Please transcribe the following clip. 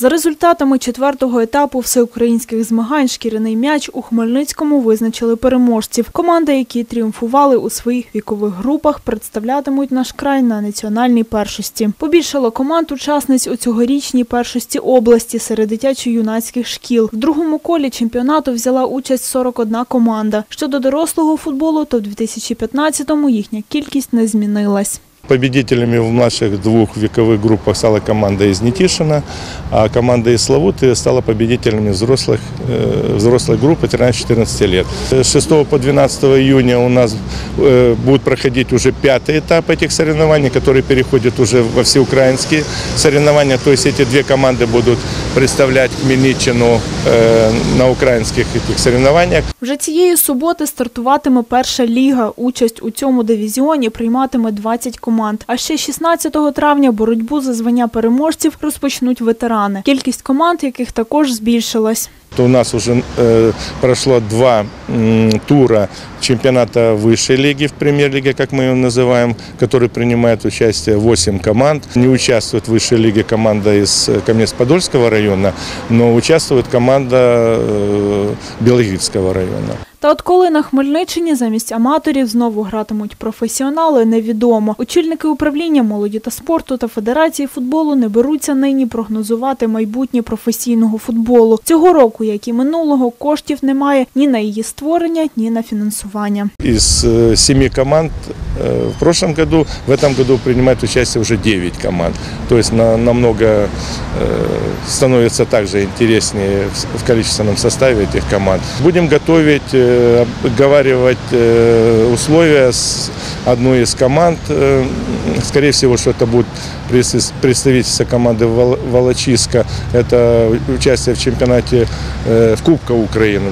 За результатами четвертого етапу всеукраїнських змагань шкіряний м'яч у Хмельницькому визначили переможців. Команди, які тріумфували у своїх вікових групах, представлятимуть наш край на національній першості. Побільшало команд учасниць у цьогорічній першості області серед дитячо-юнацьких шкіл. В другому колі чемпіонату взяла участь 41 команда. Щодо дорослого футболу, то в 2015-му їхня кількість не змінилась. Победителями в младших двух вековых группах стала команда из Нетишина, а команда из Славуты стала победителями взрослых, э, взрослой группы 13-14 лет. С 6 по 12 июня у нас э, будет проходить уже пятый этап этих соревнований, который переходит уже во всеукраинские соревнования. То есть эти две команды будут представлять Хмельниччину э, на украинских этих соревнованиях. Вже цієї суботи стартуватиме перша ліга. Участь у цьому дивізіоні прийматиме 20 команд. А ще 16 травня боротьбу за звання переможців розпочнуть ветерани. Кількість команд, яких також збільшилась. То у нас уже э, прошло два м, тура чемпионата высшей лиги в премьер-лиге, как мы ее называем, в которой принимает участие 8 команд. Не участвует в высшей лиге команда из э, Каменец-Подольского района, но участвует команда э, Белогирского района. Та от коли на Хмельниччині замість аматорів знову гратимуть професіонали, невідомо. Очільники управління молоді та спорту та федерації футболу не беруться нині прогнозувати майбутнє професійного футболу. Цього року, як і минулого, коштів немає ні на її створення, ні на фінансування. Із сімі семи команд в прошлом году, в этом году принимает участие уже 9 команд. То есть на, намного э, становится также интереснее в, количественном составе этих команд. Будем готовить, э, обговаривать э, условия с одной из команд. Э, скорее всего, что это будет представ- представительство команды Вол- Волочиска. Это участие в чемпионате э, в Кубка Украины.